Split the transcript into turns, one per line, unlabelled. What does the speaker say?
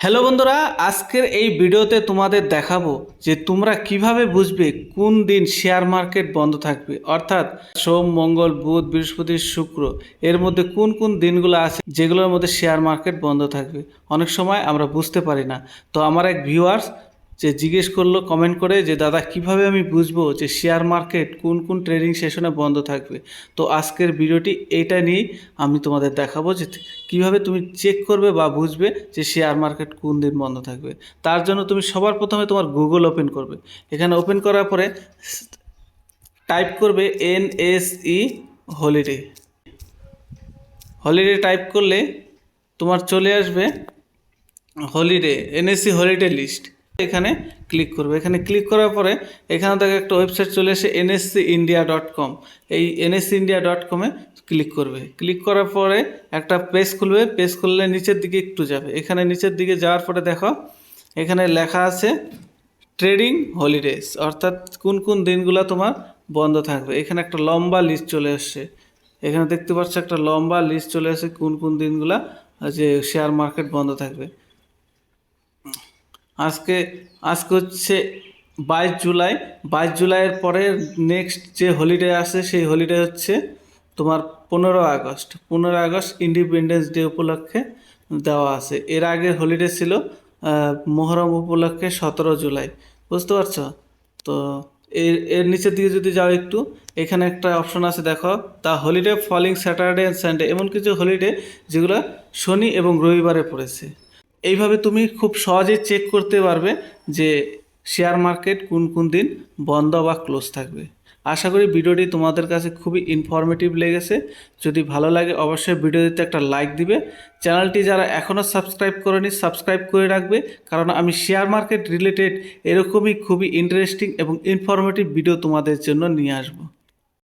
Hello বন্ধুরা, আজকের এই ভিডিওতে তোমাদের দেখাবো যে তোমরা কীভাবে বুঝবে কোন দিন শেয়ার মার্কেট বন্ধ থাকবে। অর্থাৎ সোম, মঙ্গল, বুধ, বৃহস্পতি, শুক্র, এর মধ্যে কোন কোন দিনগুলো আছে যেগুলোর মধ্যে শেয়ার মার্কেট বন্ধ থাকবে। অনেক সময় আমরা বুঝতে পারি না। তো আমার এক ভিউয়ার্স যে জিজ্ঞেস করল কমেন্ট করে যে, দাদা, কীভাবে আমি বুঝব যে শেয়ার মার্কেট কোন কোন ট্রেডিং সেশনে বন্ধ থাকবে? তো আজকের ভিডিওটি এইটা নিয়েই আমি তোমাদের দেখাবো যে কীভাবে তুমি চেক করবে বা বুঝবে যে শেয়ার মার্কেট কোন দিন বন্ধ থাকবে। তার জন্য তুমি সবার প্রথমে তোমার গুগল ওপেন করবে। এখানে ওপেন করার পরে টাইপ করবে N S E holiday holiday type করলে তোমার চলে আসবে হলিডে এনএসসি হলিডে লিস্ট এখানে ক্লিক করবে। এখানে ক্লিক করার পরে এখানে থেকে একটা ওয়েবসাইট চলে এসে এনএসসি ইন্ডিয়া ডট কম এই এনএসসি ইন্ডিয়া ডট কমে ক্লিক করবে। ক্লিক করার পরে একটা পেজ খুলবে। পেজ খুললে নিচের দিকে একটু যাবে। এখানে নিচের দিকে যাওয়ার পরে দেখো, এখানে লেখা আছে ট্রেডিং হলিডেজ অর্থাৎ কোন কোন দিনগুলো তোমার বন্ধ থাকবে। এখানে একটা লম্বা লিস্ট চলে আসছে এখানে দেখতে পাচ্ছ একটা লম্বা লিস্ট চলে আসে কোন কোন দিনগুলা যে শেয়ার মার্কেট বন্ধ থাকবে। আজকে আজকে হচ্ছে বাইশ জুলাই। বাইশ জুলাইয়ের পরে নেক্সট যে হলিডে আসে, সেই হলিডে হচ্ছে তোমার পনেরো আগস্ট। পনেরো আগস্ট ইন্ডিপেন্ডেন্স ডে উপলক্ষে দেওয়া আছে। এর আগের হলিডে ছিল মোহরম উপলক্ষে সতেরো জুলাই। বুঝতে পারছ? তো এর এর নিচের দিকে যদি যাও একটু, এখানে একটা অপশন আছে, দেখো the holiday falling Saturday and Sunday এমন কিছু হলিডে যেগুলো শনি এবং রবিবারে পড়েছে। এইভাবে তুমি খুব সহজেই চেক করতে পারবে যে শেয়ার মার্কেট কোন কোন দিন বন্ধ বা ক্লোজ থাকবে। আশা করি ভিডিওটি তোমাদের কাছে খুবই ইনফরমেটিভ লেগেছে। যদি ভালো লাগে অবশ্যই ভিডিওটিতে একটা লাইক দিবে। চ্যানেলটি যারা এখনও সাবস্ক্রাইব করেনি সাবস্ক্রাইব করে রাখবে। কারণ আমি শেয়ার মার্কেট রিলেটেড এরকমই খুবই ইন্টারেস্টিং এবং ইনফরমেটিভ ভিডিও তোমাদের জন্য নিয়ে আসব।